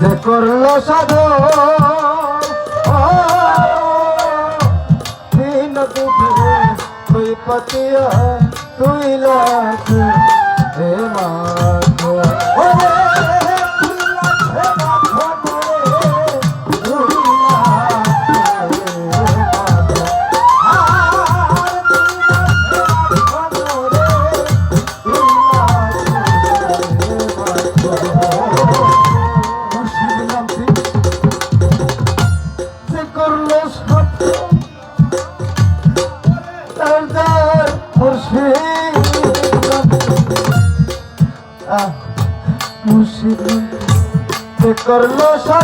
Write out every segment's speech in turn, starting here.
যে করল সাধু দিন দুপুরে তুই পতিয়া তুই মাখ। ওরে করল সাধু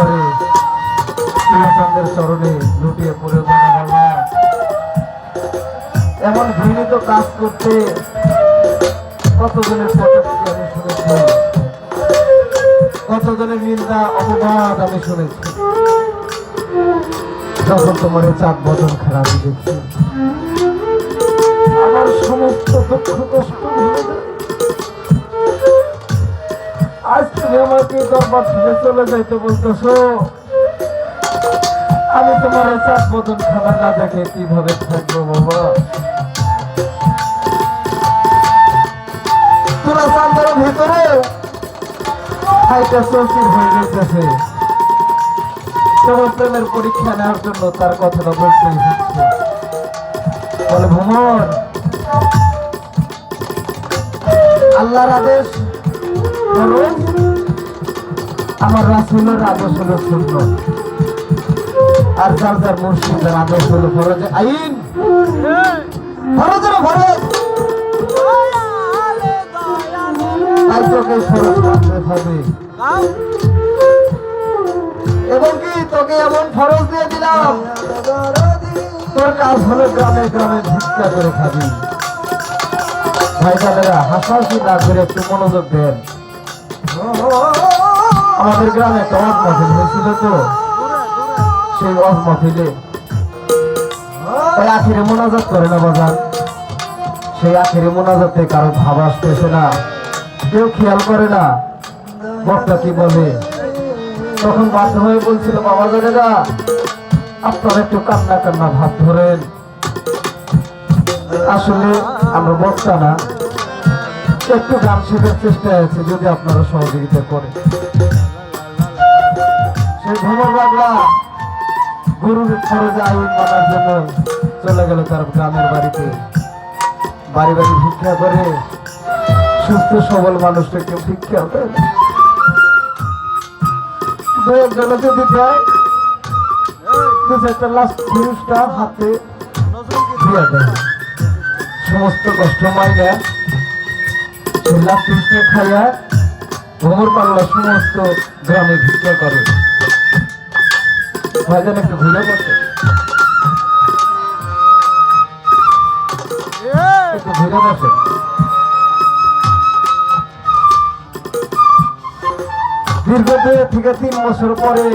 কাজ করতে। কতজনের কতজনের নিন্দা, অপবাদ আমি শুনেছি? যখন তোমার চাঁদ বদন খারাপ দেখছি আমার সমস্ত দুঃখ কষ্ট আজ তুমি আমাকে দরবার থেকে চলে যাইতে বলতেছো। আমি তোমার চাপ বদন খাবার না দেখে কীভাবে থাকব, বাবা? তোরা চান্দার ভিতরে। হাইটা চৌচির হয়ে যাইতেছে তোমার প্রেমের পরীক্ষা নেওয়ার জন্য তার কথাটা বলতেই হচ্ছে। বলে ভ্রমণ আল্লাহর আদেশ আমার রাসুলের আদেশ হলো আর যার যার মুর্শিদের আদেশ হলো ফরজে আইন। ফরজের ফরজ তোকে হবে। এবং কি তোকে এমন ফরজ দিয়ে দিলাম? তোর কাজ হলো গ্রামে গ্রামে ভিক্ষা করে খাবি। ভাই দাদারা হাসাহাসি না করে একটু মনোযোগ দেন। আমাদের গ্রামে একটা মাহফিল হয়েছিল তো। সেই অজ মাহফিলে। আখিরে মোনাজাত করে না বাজার সেই আখিরে মোনাজাতে কারও ভাব আসতেছে না। কেউ খেয়াল করে না। বক্তা কি বলে? তখন বাধ্য হয়ে বলছিল, বাবা দাদারা আপনারা একটু কান্না কান্না ভাব ধরেন। আসলে আমরা বক্তা না। একটু গান শেখার চেষ্টা আছে, যদি আপনারা সহযোগিতা করেন। সেই ভ্রমণ বাংলা গুরুর খরচে আইন মানার জন্য চলে গেল তার গ্রামের বাড়িতে। বাড়ি বাড়ি ভিক্ষা করে সুস্থ, সবল মানুষটা কেউ ভিক্ষা একজনে যদি দেয় লাস্ট পুরুষটা হাতে সমস্ত কষ্ট মাইনা লাস্ট পুরুষটা খাইয়া ভ্রমর পাল্লা সমস্ত গ্রামে ভিক্ষা করে। ভাইজান একটু ঘুরে বসে। একটু ঘুরে বসে। দীর্ঘ থেকে তিন বছর পরে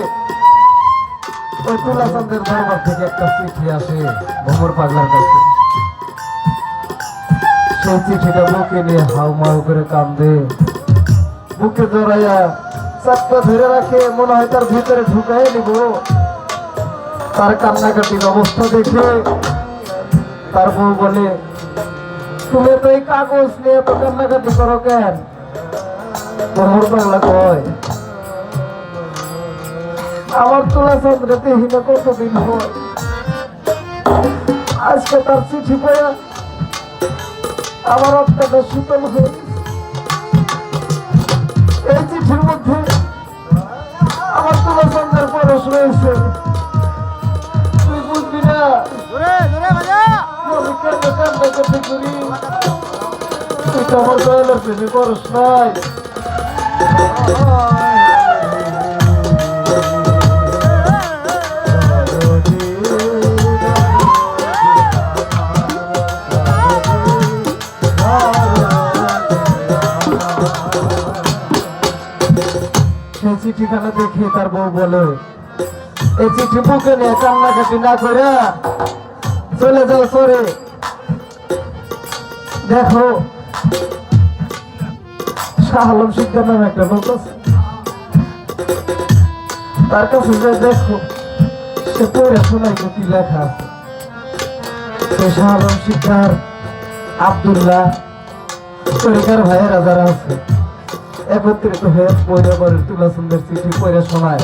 ওই তুলাচন্দ্রের দরবার থেকে একটা চিঠি আসে ভ্রমর পাগলার কাছে। সেই চিঠিটা বুকে নিয়ে হাউ মাউ করে কান্দে। বুকে জড়াইয়া চাপটা ধরে রাখে, মনে হয় তার ভিতরে ঢুকাই নিব। তার কান্নাকাটির অবস্থা দেখে তার বউ বলে, তুমি তো এই কাগজ নিয়ে তো কান্নাকাটি করো কেন? তোমর বাংলা কয় আমার তোলা চন্দ্রতে হিনে কতদিন হয়? আজকে তার চিঠি পাইয়া আমার আত্মাটা শীতল হয়ে এই চিঠির মধ্যে আমার তোলা চন্দ্রের পরশ রয়েছে। তুই বুঝবি না? তুই তো আমার দয়ালের পরশ নাই। চিঠিখানা দেখে তার বউ বলে, এই চিঠি বুকে নিয়ে কান্নাকাটি না করে চলে যাও সরে। দেখো শাহ আলম শিকদার নামে একটা লোক আছে। তার কাছে যে দেখো, সে পড়ে শোনাই কি লেখা আছে। শাহ আলম শিকদার আবদুল্লাহ তরিকার ভাইয়েরা যারা আছে একত্রিত হয়ে পরিবারের তুলা সুন্দর চিঠি পড়ে শোনায়।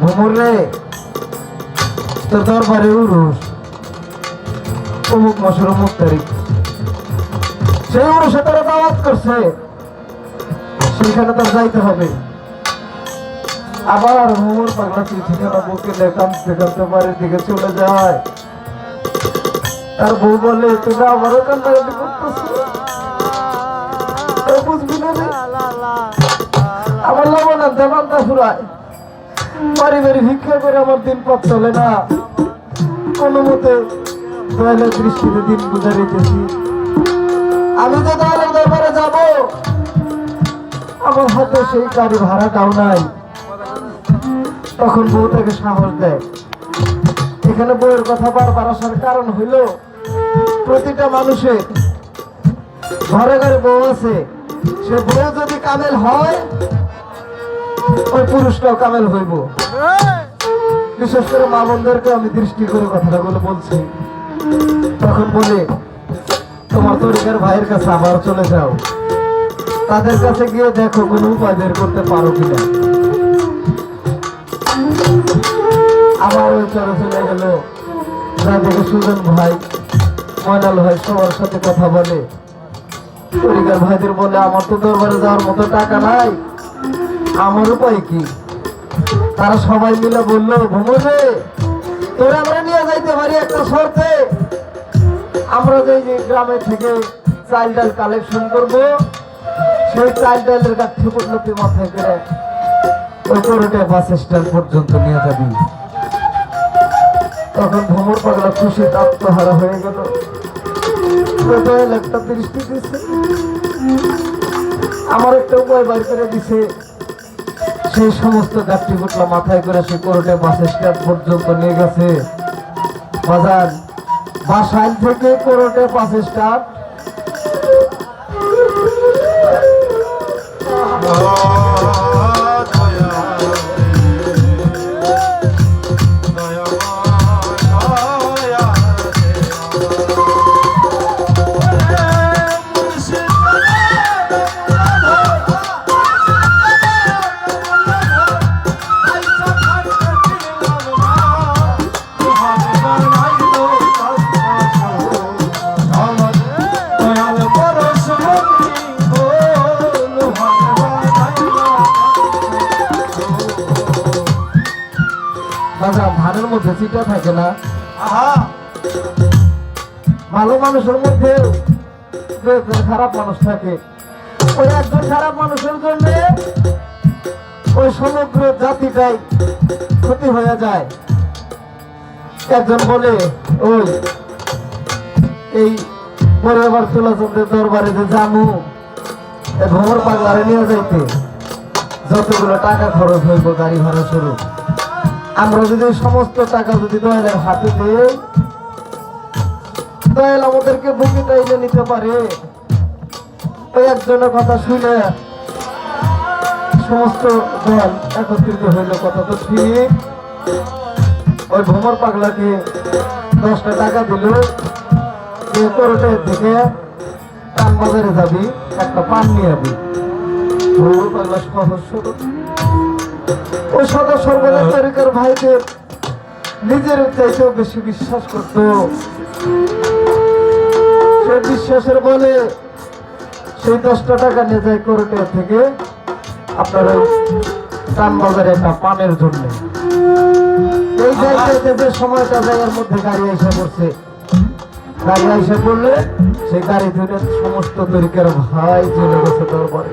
ভ্রমর রে তোর দরবারে উরুষ। অমুক মাসের অমুক তারিখ। সেই উরুসে তারা দাওয়াত করছে। সেখানে তার যাইতে হবে। আবার ভ্রমর পাগলা চিঠিখানা বুকে কাঁদতে কাঁদতে বাড়ির দিকে চলে যায়। তার বউ বলে তুমি করতেছো? আমার লবণ ফুরায়। বাড়ি বাড়ি ভিক্ষা করে আমার দিন পথ চলে না। কোনো মতে দয়ালের দৃষ্টিতে দিন গুজারিতেছি আমি তো দয়ালের দরবারে যাব। আমার হাতে সেই গাড়ি ভাড়াটাও নাই। তখন বউ তাকে সাহস দেয়। এখানে বউয়ের কথা বারবার আসার কারণ হইল, প্রতিটা মানুষের ঘরে ঘরে বউ আছে। সে বউ যদি কামেল হয় ওই পুরুষটাও কামেল হইব। বিশেষ করে মা বোনদেরকে আমি দৃষ্টি করে কথাটা বলে বলছি। তখন বলে, তোমার তরিকার ভাইয়ের কাছে আবার চলে যাও। তাদের কাছে গিয়ে দেখো কোনো উপায় বের করতে পারো কিনা। আবার ওই চলে চলে গেল। দেখে সুজন ভাই, ময়নাল ভাই সবার সাথে কথা বলে। তরিকার ভাইদের বলে, আমার তো দরবারে যাওয়ার মতো টাকা নাই। আমার উপায় কি? তারা সবাই মিলে বলল ভ্রমণে তোরা আমরা নিয়ে যাইতে পারি একটা শর্তে। আমরা যে যে গ্রামে থেকে চাল ডাল কালেকশন করব, সেই চাল ডালের গাছ থেকে মাথায় করে ওই করোটে বাস স্ট্যান্ড পর্যন্ত নিয়ে যাবি। তখন ভ্রমণ পাগলা খুশি আত্মহারা হয়ে গেল। একটা দৃষ্টি দিছে। আমার একটা উপায় বাইর করে দিছে সেই সমস্ত গাছটি গুটলা মাথায় করে সে কোর্টে বাস স্ট্যান্ড পর্যন্ত নিয়ে গেছে। বাজার, বাসায় থেকে কোর্টে বাস স্ট্যান্ড দেখলাম ধানের মধ্যে চিটা থাকে না। আহা। ভালো মানুষের মধ্যে খারাপ মানুষ থাকে। ওই একজন খারাপ মানুষের জন্য ওই সমগ্র জাতিটাই ক্ষতি হয়ে যায়। একজন বলে ওই এই পরে আবার তুলাচন্দ্রের দরবারে যে জামু এ ভ্রমর পাগলারে নিয়ে যাইতে। যতগুলো টাকা খরচ হইব গাড়ি ভাড়া শুরু আমরা যদি সমস্ত টাকা যদি দয়ালের হাতে দিই, দয়াল আমাদেরকে বুকে টাইলে নিতে পারে। একজনের কথা শুনে সমস্ত দল একত্রিত হইল কথা তো ঠিক। ওই ভ্রমর পাগলাকে দশটা টাকা দিল। যে করোটের থেকে পান বাজারে যাবি, একটা পান নিয়ে যাবি ভ্রমর পাগলা সহজ ওই সদা সর্বদা তরিকার ভাইদের নিজের চাইতেও বেশি বিশ্বাস করতো। সে বিশ্বাসের বলে সেই দশটা টাকা নিয়ে যায় কোর্টে থেকে আপনার বাজারে একটা পানের জন্য। এই জায়গাতে যে সময়টা জায়গার মধ্যে গাড়ি এসে পড়ছে গাড়ি এসে পড়লে সেই গাড়ি ধরে সমস্ত তরিকার ভাই চলে গেছে দরবারে।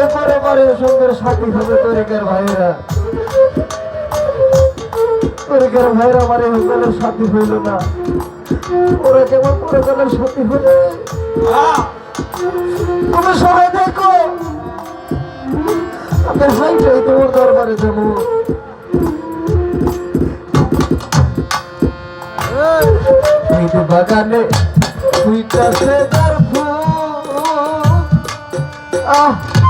এরপরে পরে সঙ্গের সাথী হবে তরিকার ভাইয়েরা। তরিকার এই হোটেলের সাথী হইল না। ওরা কেমন পরে সাথী তুমি সবাই দেখো। তোমার দরবারে যাব। বাগানে 啊。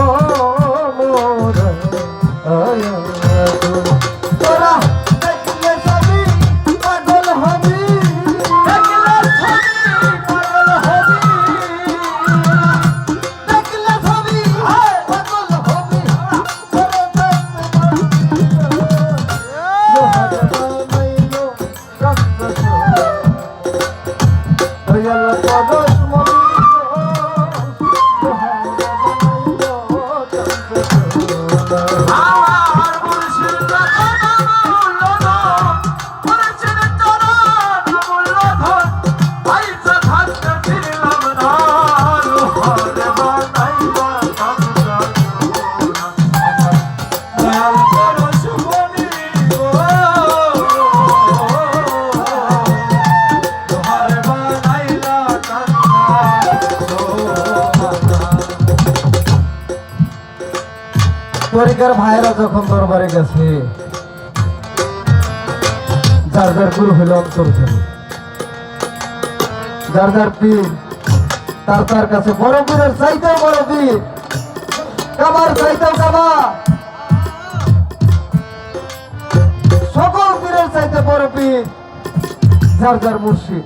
মনানন্দে ভোর পরিকার ভাইরা যখন দরবারে গেছে, যার যার গুরু হইল অন্তর যার যার পীর, তার তার কাছে বড় পীরের চাইতেও বড় পীর। কাবার চাইতেও কাবা। সকল পীরের চাইতে বড় পীর যার যার মুর্শিদ।